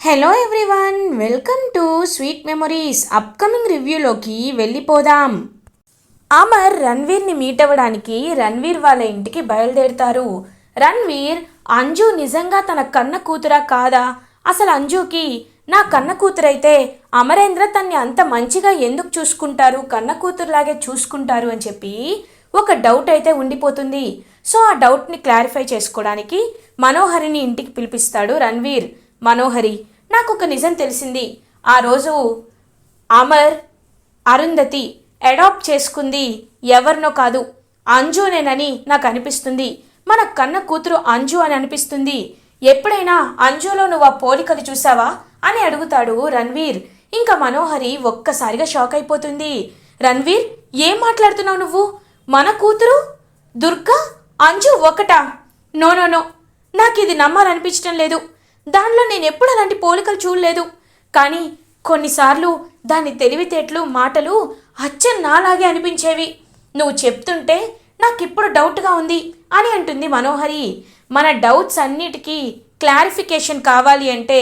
Hello everyone welcome to sweet memories upcoming రివ్యూలోకి వెళ్ళిపోదాం. Amar రణ్వీర్ని meet అవ్వడానికి రణ్వీర్ వాళ్ళ ఇంటికి బయలుదేరుతారు. రణ్వీర్ అంజు నిజంగా తన కన్న కూతురా కాదా? అసలు అంజుకి నా కన్న కూతురైతే అమరేంద్ర తన్ని అంత మంచిగా ఎందుకు చూసుకుంటారు? కన్న కూతురులాగే చూసుకుంటారు అని చెప్పి ఒక డౌట్ అయితే ఉండిపోతుంది. సో ఆ డౌట్ని క్లారిఫై చేసుకోవడానికి మనోహరిని ఇంటికి పిలిపిస్తాడు రణ్వీర్. మనోహరి నాకు ఒక నిజం తెలిసింది. ఆ రోజు అమర్ అరుంధతి అడాప్ట్ చేసుకుంది. ఎవరినో కాదు అంజునేనని నాకు అనిపిస్తుంది మన కన్న కూతురు అంజు అని అనిపిస్తుంది. ఎప్పుడైనా అంజులో నువ్వు ఆ పోలికలు చూసావా? అని అడుగుతాడు రణ్వీర్. ఇంకా మనోహరి ఒక్కసారిగా షాక్ అయిపోతుంది. రణ్వీర్ ఏం మాట్లాడుతున్నావు నువ్వు? మన కూతురు? దుర్గా? అంజు ఒకటా నో నో నో. నాకు ఇది నమ్మాలనిపించడం లేదు. దానిలో నేను ఎప్పుడు అలాంటి పోలికలు చూడలేదు. కానీ కొన్నిసార్లు దాని తెలివితేటలు మాటలు అచ్చం నాలాగే అనిపించేవి. నువ్వు చెప్తుంటే నాకిప్పుడు డౌట్గా ఉంది అని అంటుంది మనోహరి. మన డౌట్స్ అన్నిటికీ క్లారిఫికేషన్ కావాలి అంటే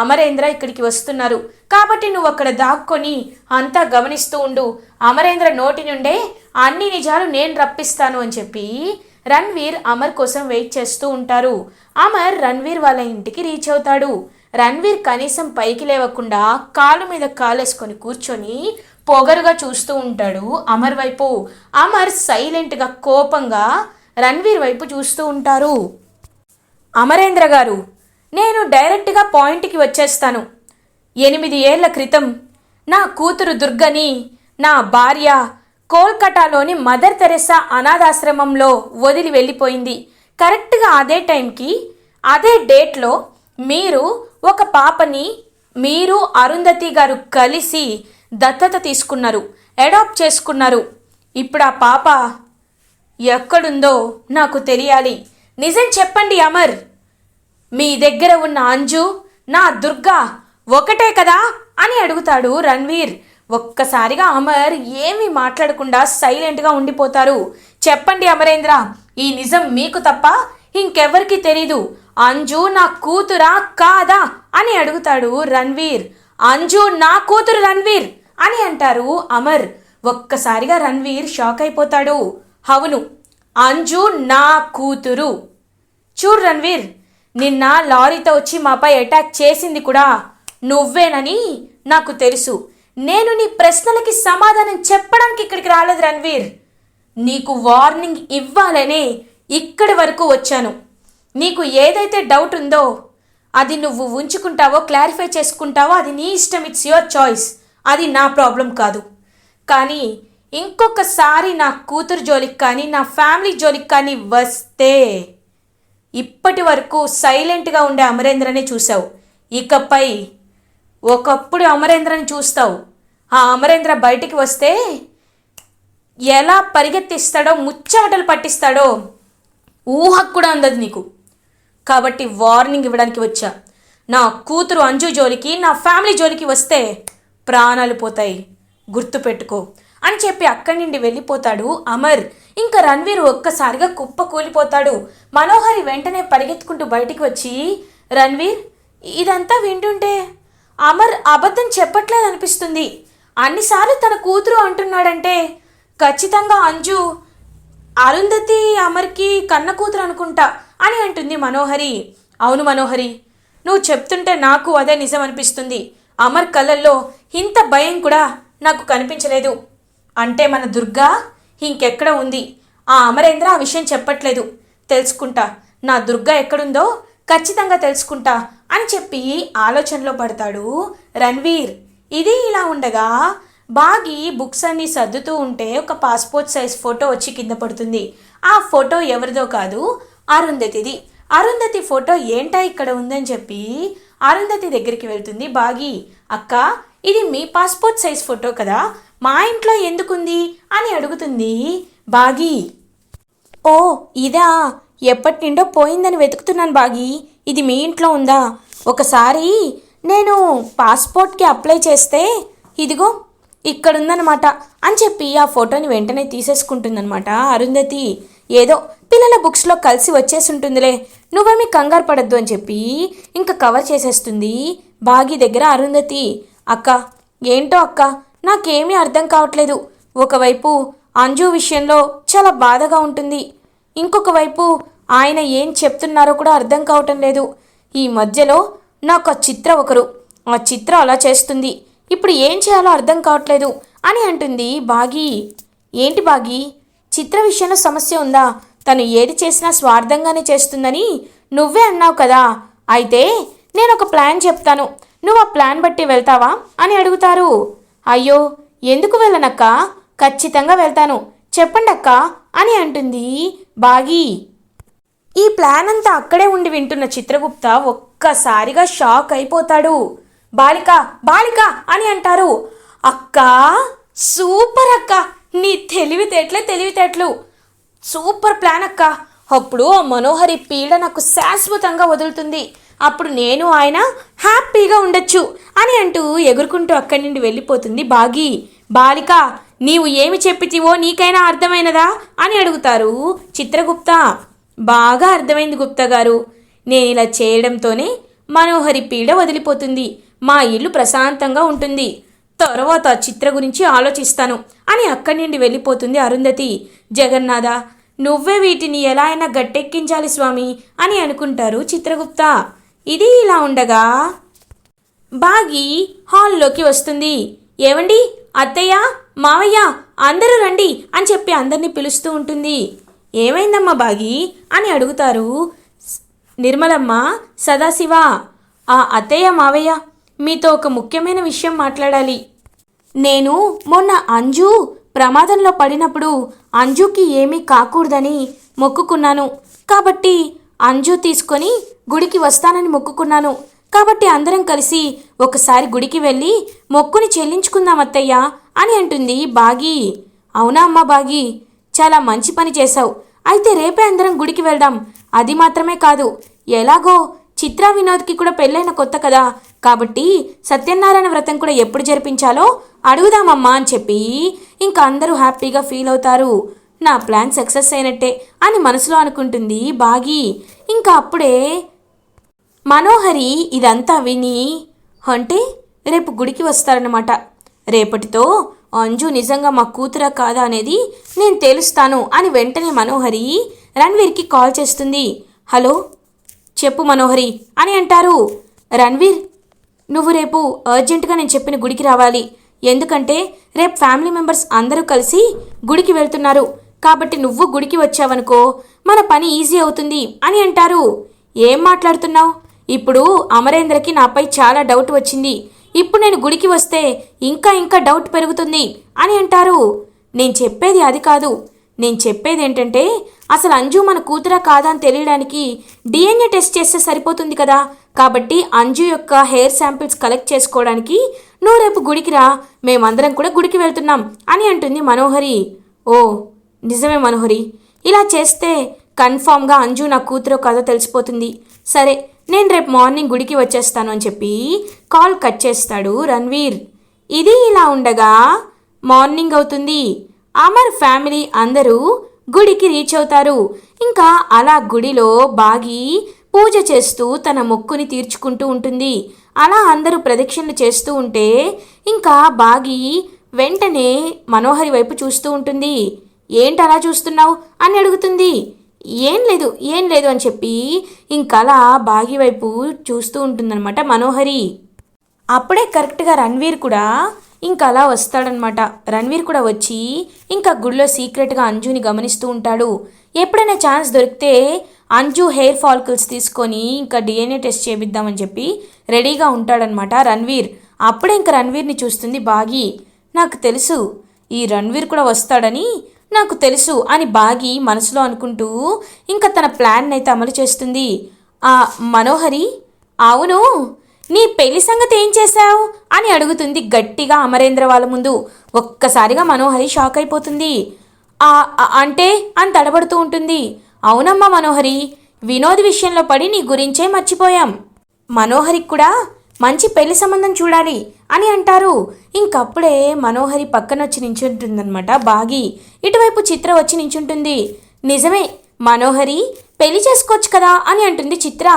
అమరేంద్ర ఇక్కడికి వస్తున్నారు. కాబట్టి నువ్వు అక్కడ దాక్కొని అంతా గమనిస్తూ ఉండు. అమరేంద్ర నోటి నుండే అన్ని నిజాలు నేను రప్పిస్తాను అని చెప్పి రణ్వీర్ అమర్ కోసం వెయిట్ చేస్తూ ఉంటారు. అమర్ రణ్వీర్ వాళ్ళ ఇంటికి రీచ్ అవుతాడు. రణ్వీర్ కనీసం పైకి లేవకుండా కాలు మీద కాలేసుకొని కూర్చొని పొగరుగా చూస్తూ ఉంటాడు అమర్ వైపు. అమర్ సైలెంట్గా కోపంగా రణ్వీర్ వైపు చూస్తూ ఉంటారు. అమరేంద్ర గారు నేను డైరెక్ట్గా పాయింట్కి వచ్చేస్తాను. ఎనిమిది ఏళ్ళ క్రితం నా కూతురు దుర్గని నా భార్య కోల్కటాలోని మదర్ తెరెసా అనాథాశ్రమంలో వదిలి వెళ్ళిపోయింది. కరెక్ట్గా అదే టైంకి అదే డేట్లో మీరు ఒక పాపని మీరు అరుంధతి గారు కలిసి దత్తత తీసుకున్నారు అడాప్ట్ చేసుకున్నారు. ఇప్పుడు ఆ పాప ఎక్కడుందో నాకు తెలియాలి. నిజం చెప్పండి అమర్. మీ దగ్గర ఉన్న అంజు నా దుర్గా ఒకటే కదా అని అడుగుతాడు రణ్వీర్. ఒక్కసారిగా అమర్ ఏమీ మాట్లాడకుండా సైలెంట్గా ఉండిపోతారు. చెప్పండి అమరేంద్ర ఈ నిజం మీకు తప్ప ఇంకెవరికి తెలీదు. అంజు నా కూతురా కాదా అని అడుగుతాడు రణ్వీర్. అంజు నా కూతురు రణ్వీర్ అని అంటారు అమర్. ఒక్కసారిగా రణ్వీర్ షాక్ అయిపోతాడు. అవును అంజు నా కూతురు. చూడు రణ్వీర్ నిన్న లారీతో వచ్చి మాపై అటాక్ చేసింది కూడా నువ్వేనని నాకు తెలుసు. నేను నీ ప్రశ్నలకి సమాధానం చెప్పడానికి ఇక్కడికి రాలేదు రణ్వీర్. నీకు వార్నింగ్ ఇవ్వాలని ఇక్కడి వరకు వచ్చాను. నీకు ఏదైతే డౌట్ ఉందో అది నువ్వు ఉంచుకుంటావో క్లారిఫై చేసుకుంటావో అది నీ ఇష్టం ఇట్స్ యువర్ చాయిస్. అది నా ప్రాబ్లం కాదు. కానీ ఇంకొకసారి నా కూతురు జోలికి కానీ నా ఫ్యామిలీ జోలికి కానీ వస్తే ఇప్పటి వరకు సైలెంట్గా ఉండే అమరేంద్రనే చూసావు. ఇకపై ఒకప్పుడు అమరేంద్రని చూస్తావు. ఆ అమరేంద్ర బయటికి వస్తే ఎలా పరిగెత్తిస్తాడో ముచ్చమటలు పట్టిస్తాడో ఊహకు కూడా అందదు నీకు. కాబట్టి వార్నింగ్ ఇవ్వడానికి వచ్చా. నా కూతురు అంజు జోలికి నా ఫ్యామిలీ జోలికి వస్తే ప్రాణాలు పోతాయి. గుర్తుపెట్టుకో అని చెప్పి అక్కడి నుండి వెళ్ళిపోతాడు అమర్. ఇంకా రణ్వీర్ ఒక్కసారిగా కుప్ప కూలిపోతాడు. మనోహరి వెంటనే పరిగెత్తుకుంటూ బయటికి వచ్చి రణ్వీర్ ఇదంతా వింటుంటే అమర్ అబద్ధం చెప్పట్లేదు అనిపిస్తుంది అన్నిసార్లు తన కూతురు అంటున్నాడంటే ఖచ్చితంగా అంజు అరుంధతి అమర్కి కన్న కూతురు అనుకుంటా అని అంటుంది మనోహరి. అవును మనోహరి నువ్వు చెప్తుంటే నాకు అదే నిజం అనిపిస్తుంది. అమర్ కళ్ళల్లో ఇంత భయం కూడా నాకు కనిపించలేదు. అంటే మన దుర్గా ఇంకెక్కడ ఉంది? ఆ అమరేంద్ర ఆ విషయం చెప్పట్లేదు. తెలుసుకుంటా. నా దుర్గా ఎక్కడుందో ఖచ్చితంగా తెలుసుకుంటా అని చెప్పి ఆలోచనలో పడతాడు రణ్వీర్. ఇది ఇలా ఉండగా బాగి బుక్స్ అన్ని సర్దుతూ ఉంటే ఒక పాస్పోర్ట్ సైజ్ ఫోటో వచ్చి కింద పడుతుంది. ఆ ఫోటో ఎవరిదో కాదు అరుంధతిది. అరుంధతి ఫోటో ఏంటా ఇక్కడ ఉందని చెప్పి అరుంధతి దగ్గరికి వెళ్తుంది. బాగి అక్క ఇది మీ పాస్పోర్ట్ సైజ్ ఫోటో కదా మా ఇంట్లో ఎందుకుంది? అని అడుగుతుంది బాగి. ఓ ఇదా? ఎప్పటి నుండో పోయిందని వెతుకుతున్నాను బాగి. ఇది మీ ఇంట్లో ఉందా? ఒకసారి నేను పాస్పోర్ట్కి అప్లై చేస్తే ఇదిగో ఇక్కడ ఉందన్నమాట అని చెప్పి ఆ ఫోటోని వెంటనే తీసేసుకుంటుందనమాట అరుంధతి ఏదో పిల్లల బుక్స్లో కలిసి వచ్చేసి ఉంటుందిలే నువ్వేమీ కంగారు పడద్దు అని చెప్పి ఇంకా కవర్ చేసేస్తుంది బాగి దగ్గర అరుంధతి. అక్క ఏంటో అక్క నాకేమీ అర్థం కావట్లేదు. ఒకవైపు అంజు విషయంలో చాలా బాధగా ఉంటుంది. ఇంకొక వైపు ఆయన ఏం చెప్తున్నారో కూడా అర్థం కావటం లేదు. ఈ మధ్యలో నాకు ఆ చిత్ర ఒకరు. ఆ చిత్ర అలా చేస్తుంది. ఇప్పుడు ఏం చేయాలో అర్థం కావట్లేదు అని అంటుంది బాగి. ఏంటి బాగి? చిత్ర విషయంలో సమస్య ఉందా? తను ఏది చేసినా స్వార్థంగానే చేస్తుందని నువ్వే అన్నావు కదా. అయితే నేను ఒక ప్లాన్ చెప్తాను. నువ్వు ఆ ప్లాన్ బట్టి వెళ్తావా అని అడుగుతారు. అయ్యో ఎందుకు వెళ్ళనక్క? ఖచ్చితంగా వెళ్తాను. చెప్పండి అక్క అని అంటుంది బాగి. ఈ ప్లాన్ అంతా అక్కడే ఉండి వింటున్న చిత్రగుప్త ఒక్కసారిగా షాక్ అయిపోతాడు. బాలిక బాలిక అని అంటారు. అక్క సూపర్ అక్క. నీ తెలివితేటలే తెలివితేటలు. సూపర్ ప్లాన్ అక్క. అప్పుడు ఆ మనోహరి పీడ నాకు శాశ్వతంగా వదులుతుంది. అప్పుడు నేను ఆయన హ్యాపీగా ఉండొచ్చు అని అంటూ ఎగురుకుంటూ అక్కడి నుండి వెళ్ళిపోతుంది బాగి. బాలిక నీవు ఏమి చెప్పితివో నీకైనా అర్థమైనదా అని అడుగుతారు చిత్రగుప్త. బాగా అర్థమైంది గుప్తా గారు. నేను ఇలా చేయడంతోనే మనోహరి పీడ వదిలిపోతుంది. మా ఇల్లు ప్రశాంతంగా ఉంటుంది. తర్వాత చిత్ర గురించి ఆలోచిస్తాను అని అక్కడి నుండి వెళ్ళిపోతుంది అరుంధతి. జగన్నాథ నువ్వే వీటిని ఎలా అయినా గట్టెక్కించాలి స్వామి అని అనుకుంటారు చిత్రగుప్త. ఇది ఇలా ఉండగా బాగి హాల్లోకి వస్తుంది. ఏవండి? అత్తయ్య మావయ్య అందరూ రండి అని చెప్పి అందరినీ పిలుస్తూ ఉంటుంది. ఏమైందమ్మా బాగి అని అడుగుతారు నిర్మలమ్మ సదాశివ ఆ అత్తయ్య మావయ్య మీతో ఒక ముఖ్యమైన విషయం మాట్లాడాలి. నేను మొన్న అంజు ప్రమాదంలో పడినప్పుడు అంజుకి ఏమీ కాకూడదని మొక్కుకున్నాను. కాబట్టి అంజు తీసుకొని గుడికి వస్తానని మొక్కుకున్నాను. కాబట్టి అందరం కలిసి ఒకసారి గుడికి వెళ్ళి మొక్కుని చెల్లించుకుందాం అత్తయ్య అని అంటుంది బాగి. అవునా అమ్మా బాగి చాలా మంచి పని చేశావు. అయితే రేపే అందరం గుడికి వెళ్దాం. అది మాత్రమే కాదు ఎలాగో చిత్ర వినోద్కి కూడా పెళ్ళైన కొత్త కదా. కాబట్టి సత్యనారాయణ వ్రతం కూడా ఎప్పుడు జరిపించాలో అడుగుదామమ్మా అని చెప్పి ఇంకా అందరూ హ్యాపీగా ఫీల్ అవుతారు. నా ప్లాన్ సక్సెస్ అయినట్టే అని మనసులో అనుకుంటుంది బాగి. ఇంకా అప్పుడే మనోహరి ఇదంతా విని అంటే రేపు గుడికి వస్తారన్నమాట. రేపటితో అంజు నిజంగా మా కూతురా కాదా అనేది నేను తెలుస్తాను అని వెంటనే మనోహరి రణ్వీర్కి కాల్ చేస్తుంది. హలో చెప్పు మనోహరి అని అంటారు. రణ్వీర్ నువ్వు రేపు అర్జెంటుగా నేను చెప్పిన గుడికి రావాలి. ఎందుకంటే రేపు ఫ్యామిలీ మెంబర్స్ అందరూ కలిసి గుడికి వెళ్తున్నారు. కాబట్టి నువ్వు గుడికి వచ్చావనుకో మన పని ఈజీ అవుతుంది అని అంటారు. ఏం మాట్లాడుతున్నావు? ఇప్పుడు అమరేంద్రకి నాపై చాలా డౌట్ వచ్చింది. ఇప్పుడు నేను గుడికి వస్తే ఇంకా ఇంకా డౌట్ పెరుగుతుంది అని అంటారు. నేను చెప్పేది అది కాదు. నేను చెప్పేది ఏంటంటే అసలు అంజు మన కూతురా కాదా అని తెలియడానికి డిఎన్ఏ టెస్ట్ చేస్తే సరిపోతుంది కదా. కాబట్టి అంజు యొక్క హెయిర్ శాంపిల్స్ కలెక్ట్ చేసుకోవడానికి నువ్వు రేపు గుడికి రా. మేమందరం కూడా గుడికి వెళ్తున్నాం అని అంటుంది మనోహరి. ఓ నిజమే మనోహరి. ఇలా చేస్తే కన్ఫామ్గా అంజు నా కూతురో కాదో తెలిసిపోతుంది. సరే నేను రేపు మార్నింగ్ గుడికి వచ్చేస్తాను అని చెప్పి కాల్ కట్ చేస్తాడు రణ్వీర్. ఇది ఇలా ఉండగా మార్నింగ్ అవుతుంది. అమర్ ఫ్యామిలీ అందరూ గుడికి రీచ్ అవుతారు. ఇంకా అలా గుడిలో బాగి పూజ చేస్తూ తన మొక్కుని తీర్చుకుంటూ ఉంటుంది. అలా అందరూ ప్రదక్షిణలు చేస్తూ ఉంటే ఇంకా బాగి వెంటనే మనోహరి వైపు చూస్తూ ఉంటుంది. ఏంటి అలా చూస్తున్నావు? అని అడుగుతుంది. ఏం లేదు ఏం లేదు అని చెప్పి ఇంకలా బాగి వైపు చూస్తూ ఉంటుందన్నమాట మనోహరి. అప్పుడే కరెక్ట్గా రణ్వీర్ కూడా ఇంకా అలా వస్తాడనమాట. రణ్వీర్ కూడా వచ్చి ఇంకా గుడిలో సీక్రెట్గా అంజుని గమనిస్తూ ఉంటాడు. ఎప్పుడైనా ఛాన్స్ దొరికితే అంజు హెయిర్ ఫాల్కిల్స్ తీసుకొని ఇంకా డిఎన్ఏ టెస్ట్ చేపిద్దామని చెప్పి రెడీగా ఉంటాడనమాట రణ్వీర్. అప్పుడే ఇంకా రణ్వీర్ని చూస్తుంది బాగి. నాకు తెలుసు ఈ రణ్వీర్ కూడా వస్తాడని నాకు తెలుసు అని బాగి మనసులో అనుకుంటూ ఇంకా తన ప్లాన్ అయితే అమలు చేస్తుంది. ఆ మనోహరి అవును నీ పెళ్ళి సంగతి ఏం చేశావు? అని అడుగుతుంది గట్టిగా అమరేంద్ర వాళ్ళ ముందు. ఒక్కసారిగా మనోహరి షాక్ అయిపోతుంది. ఆ అంటే? అని తడబడుతూ ఉంటుంది. అవునమ్మా మనోహరి వినోద్ విషయంలో పడి నీ గురించే మర్చిపోయాం. మనోహరికి కూడా మంచి పెళ్ళి సంబంధం చూడాలి అని అంటారు. ఇంకప్పుడే మనోహరి పక్కన వచ్చి నించుంటుందన్నమాట బాగి. ఇటువైపు చిత్ర వచ్చి నించుంటుంది. నిజమే మనోహరి పెళ్ళి చేసుకోవచ్చు కదా అని అంటుంది చిత్ర.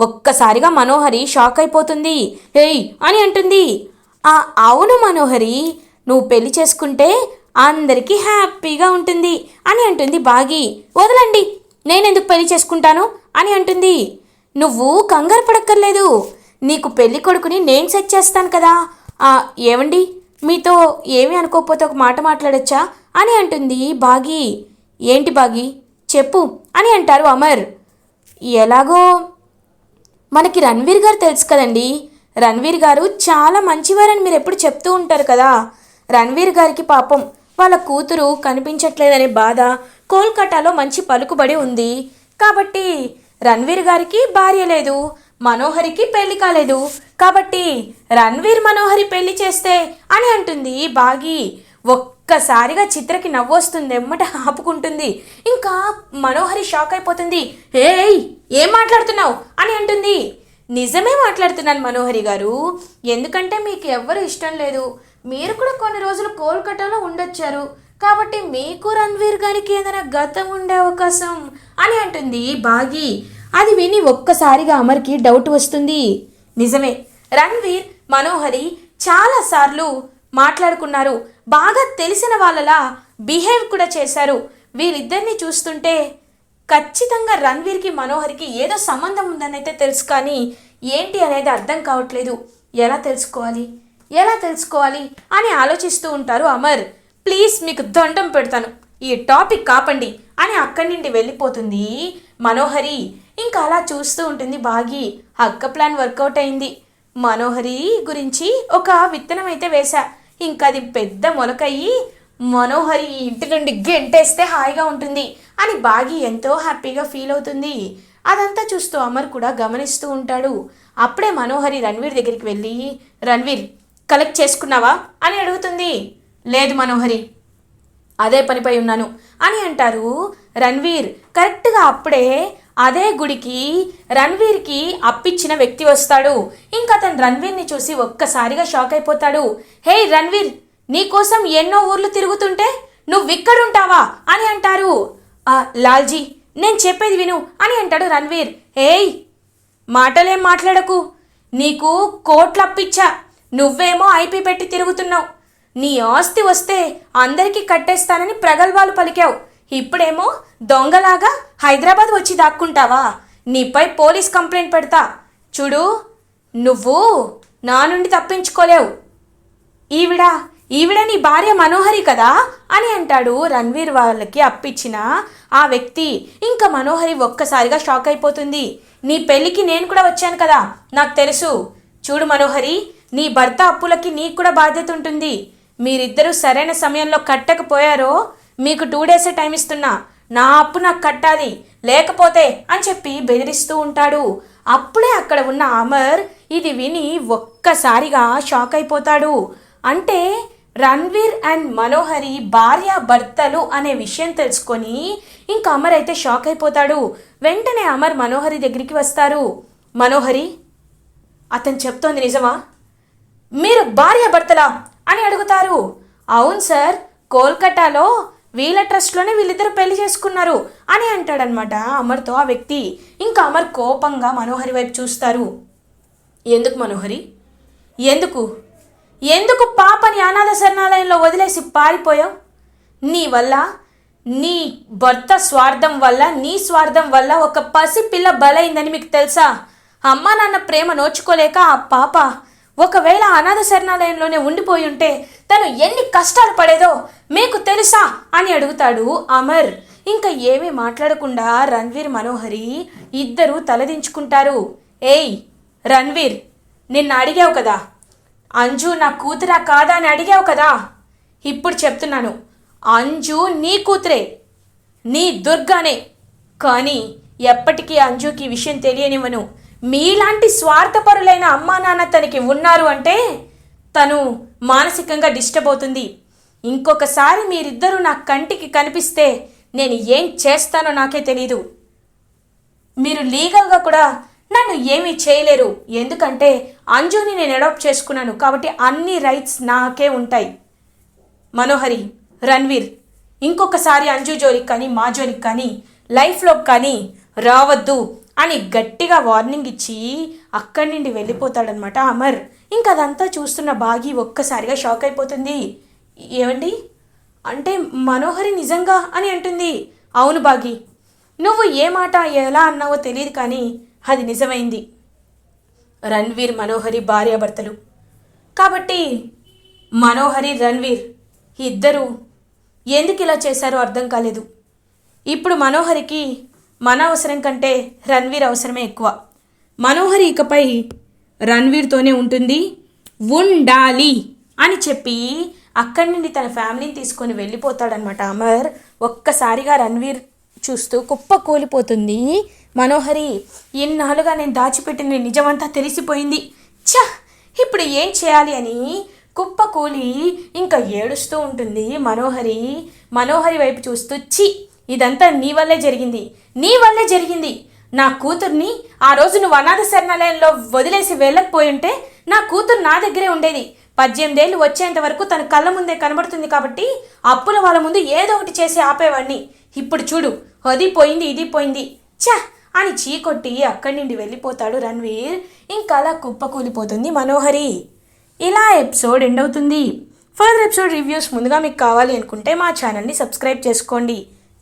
ఒక్కసారిగా మనోహరి షాక్ అయిపోతుంది. ఏయ్ అని అంటుంది. ఆ అవును మనోహరి నువ్వు పెళ్ళి చేసుకుంటే అందరికీ హ్యాపీగా ఉంటుంది అని అంటుంది బాగి. వదలండి నేనెందుకు పెళ్ళి చేసుకుంటాను? అని అంటుంది. నువ్వు కంగారు పడక్కర్లేదు. నీకు పెళ్ళి కొడుకుని నేను సెట్ చేస్తాను కదా. ఆ, ఏమండి మీతో ఏమీ అనుకోకపోతే ఒక మాట మాట్లాడొచ్చా? అని అంటుంది బాగి. ఏంటి బాగి? చెప్పు అని అంటారు అమర్. ఎలాగో మనకి రణ్వీర్ గారు తెలుసు కదండి. రణ్వీర్ గారు చాలా మంచివారని మీరు ఎప్పుడు చెప్తూ ఉంటారు కదా. రణ్వీర్ గారికి పాపం వాళ్ళ కూతురు కనిపించట్లేదనే బాధ కోల్కతాలో మంచి పలుకుబడి ఉంది. కాబట్టి రణ్వీర్ గారికి భార్య లేదు మనోహరికి పెళ్ళి కాలేదు. కాబట్టి రణ్వీర్ మనోహరి పెళ్ళి చేస్తే అని అంటుంది బాగి. ఒక్కసారిగా చిత్రకి నవ్వొస్తుంది ఎమ్మట ఆపుకుంటుంది. ఇంకా మనోహరి షాక్ అయిపోతుంది. ఏయ్ ఏం మాట్లాడుతున్నావు? అని అంటుంది. నిజమే మాట్లాడుతున్నాను మనోహరి గారు. ఎందుకంటే మీకు ఎవ్వరు ఇష్టం లేదు. మీరు కూడా కొన్ని రోజులు కోల్కతాలో ఉండొచ్చారు. కాబట్టి మీకు రణ్వీర్ గారికి ఏదైనా గతం ఉండే అవకాశం అని అంటుంది బాగి. అది విని ఒక్కసారిగా అమర్కి డౌట్ వస్తుంది. నిజమే రణ్వీర్ మనోహరి చాలాసార్లు మాట్లాడుకున్నారు. బాగా తెలిసిన వాళ్ళలా బిహేవ్ కూడా చేశారు. వీరిద్దరిని చూస్తుంటే ఖచ్చితంగా రణ్వీర్కి మనోహర్కి ఏదో సంబంధం ఉందని అయితే తెలుసు కానీ ఏంటి అనేది అర్థం కావట్లేదు. ఎలా తెలుసుకోవాలి? ఎలా తెలుసుకోవాలి అని ఆలోచిస్తూ ఉంటారు అమర్. ప్లీజ్ మీకు దండం పెడతాను. ఈ టాపిక్ కాపండి అని అక్కడి నుండి వెళ్ళిపోతుంది మనోహరి. ఇంకా అలా చూస్తూ ఉంటుంది బాగి. అక్క ప్లాన్ వర్కౌట్ అయింది. మనోహరి గురించి ఒక విత్తనం అయితే వేశా. ఇంకా అది పెద్ద మొలకయ్యి మనోహరి ఇంటి నుండి గెంటేస్తే హాయిగా ఉంటుంది అని బాగి ఎంతో హ్యాపీగా ఫీల్ అవుతుంది. అదంతా చూస్తూ అమర్ కూడా గమనిస్తూ ఉంటాడు. అప్పుడే మనోహరి రణ్వీర్ దగ్గరికి వెళ్ళి రణ్వీర్ కలెక్ట్ చేసుకున్నావా? అని అడుగుతుంది. లేదు మనోహరి అదే పనిపై ఉన్నాను అని అంటారు రణ్వీర్. కరెక్ట్గా అప్పుడే అదే గుడికి రణ్వీర్కి అప్పిచ్చిన వ్యక్తి వస్తాడు. ఇంకా అతను రణ్వీర్ని చూసి ఒక్కసారిగా షాక్ అయిపోతాడు. హే రణ్వీర్ నీకోసం ఎన్నో ఊర్లు తిరుగుతుంటే నువ్విక్కడుంటావా? అని అంటారు. లాల్జీ నేను చెప్పేది విను అని అంటాడు రణ్వీర్. ఏయ్ మాటలేం మాట్లాడకు. నీకు కోట్లప్పిచ్చా నువ్వేమో ఐపీ పెట్టి తిరుగుతున్నావు. నీ ఆస్తి వస్తే అందరికీ కట్టేస్తానని ప్రగల్భాలు పలికావు. ఇప్పుడేమో దొంగలాగా హైదరాబాద్ వచ్చి దాక్కుంటావా? నీపై పోలీస్ కంప్లైంట్ పెడతా. చూడు నువ్వు నా నుండి తప్పించుకోలేవు. ఈవిడ ఈవిడ నీ భార్య మనోహరి కదా అని అంటాడు రణ్వీర్ వాళ్ళకి అప్పిచ్చిన ఆ వ్యక్తి. ఇంకా మనోహరి ఒక్కసారిగా షాక్ అయిపోతుంది. నీ పెళ్ళికి నేను కూడా వచ్చాను కదా నాకు తెలుసు. చూడు మనోహరి నీ భర్త అప్పులకి నీకు కూడా బాధ్యత ఉంటుంది. మీరిద్దరూ సరైన సమయంలో కట్టకపోయారో మీకు టూ డేసే టైం ఇస్తున్నా నా అప్పు నాకు కట్టాలి లేకపోతే అని చెప్పి బెదిరిస్తూ ఉంటాడు. అప్పుడే అక్కడ ఉన్న అమర్ ఇది విని ఒక్కసారిగా షాక్ అయిపోతాడు. అంటే రణ్వీర్ అండ్ మనోహరి భార్య భర్తలు అనే విషయం తెలుసుకొని ఇంకా అమర్ అయితే షాక్ అయిపోతాడు. వెంటనే అమర్ మనోహరి దగ్గరికి వస్తారు. మనోహరి అతను చెప్తోంది నిజమా? మీరు భార్య భర్తలా? అని అడుగుతారు. అవును సార్ కోల్కతాలో వీళ్ళ ట్రస్ట్లోనే వీళ్ళిద్దరు పెళ్ళి చేసుకున్నారు అని అంటాడనమాట అమర్తో ఆ వ్యక్తి. ఇంకా అమర్ కోపంగా మనోహరి వైపు చూస్తారు. ఎందుకు మనోహరి? ఎందుకు? ఎందుకు పాపని అనాథ శరణాలయంలో వదిలేసి పారిపోయావు? నీ వల్ల నీ భర్త స్వార్థం వల్ల నీ స్వార్థం వల్ల ఒక పసి పిల్ల బలైందని మీకు తెలుసా? అమ్మా నాన్న ప్రేమ నోచుకోలేక ఆ పాప ఒకవేళ అనాథ శరణాలయంలోనే ఉండిపోయి ఉంటే తను ఎన్ని కష్టాలు పడేదో మీకు తెలుసా అని అడుగుతాడు అమర్. ఇంకా ఏమీ మాట్లాడకుండా రణ్వీర్ మనోహరి ఇద్దరూ తలదించుకుంటారు. ఏయ్ రణ్వీర్ నిన్న అడిగావు కదా. అంజు నా కూతురా కాదా అని అడిగావు కదా. ఇప్పుడు చెప్తున్నాను. అంజు నీ కూతురే నీ దుర్గానే. కానీ ఎప్పటికీ అంజుకి విషయం తెలియనివ్వను. మీలాంటి స్వార్థపరులైన అమ్మా నాన్న తనకి ఉన్నారు అంటే తను మానసికంగా డిస్టర్బ్ అవుతుంది. ఇంకొకసారి మీరిద్దరూ నా కంటికి కనిపిస్తే నేను ఏం చేస్తానో నాకే తెలీదు. మీరు లీగల్గా కూడా నన్ను ఏమీ చేయలేరు. ఎందుకంటే అంజుని నేను అడాప్ట్ చేసుకున్నాను కాబట్టి అన్ని రైట్స్ నాకే ఉంటాయి. మనోహరి రణ్వీర్ ఇంకొకసారి అంజు జోలికి కానీ మా జోలికి కానీ లైఫ్లో కానీ రావద్దు. అని గట్టిగా వార్నింగ్ ఇచ్చి అక్కడి నుండి వెళ్ళిపోతాడనమాట అమర్. ఇంకా అదంతా చూస్తున్న బాగి ఒక్కసారిగా షాక్ అయిపోతుంది. ఏమండి? అంటే మనోహరి నిజంగా అని అంటుంది. అవును బాగి. నువ్వు ఏ మాట ఎలా అన్నావో తెలియదు కానీ అది నిజమైంది. రణ్వీర్ మనోహరి భార్యాభర్తలు. కాబట్టి మనోహరి రణ్వీర్ ఇద్దరు ఎందుకు ఇలా చేశారో అర్థం కాలేదు. ఇప్పుడు మనోహరికి మన అవసరం కంటే రణ్వీర్ అవసరమే ఎక్కువ. మనోహరి ఇకపై రణ్వీర్తోనే ఉంటుంది. ఉండాలి అని చెప్పి అక్కడి నుండి తన ఫ్యామిలీని తీసుకొని వెళ్ళిపోతాడనమాట అమర్. ఒక్కసారిగా రణ్వీర్ చూస్తూ కుప్ప కూలిపోతుంది. మనోహరి ఇన్నాళ్ళుగా నేను దాచిపెట్టిన నిజమంతా తెలిసిపోయింది. ఛ! ఇప్పుడు ఏం చేయాలి అని కుప్ప కూలి ఇంకా ఏడుస్తూ ఉంటుంది మనోహరి. మనోహరి వైపు చూస్తూ చి ఇదంతా నీ వల్లే జరిగింది. నీ వల్లే జరిగింది. నా కూతుర్ని ఆ రోజు నువ్వు అనాథ శరణాలయంలో వదిలేసి వెళ్ళకపోయి ఉంటే నా కూతురు నా దగ్గరే ఉండేది. పద్దెనిమిదేళ్ళు వచ్చేంత వరకు తన కళ్ళ ముందే కనబడుతుంది కాబట్టి అప్పుల వాళ్ళ ముందు ఏదో ఒకటి చేసి ఆపేవాడిని. ఇప్పుడు చూడు అది పోయింది ఇది పోయింది. ఛ! అని చీకొట్టి అక్కడి నుండి వెళ్ళిపోతాడు రణ్వీర్. ఇంకా అలా కుప్పకూలిపోతుంది మనోహరి. ఇలా ఎపిసోడ్ ఎండ్ అవుతుంది. ఫర్దర్ ఎపిసోడ్ రివ్యూస్ ముందుగా మీకు కావాలి అనుకుంటే మా ఛానల్ని సబ్స్క్రైబ్ చేసుకోండి.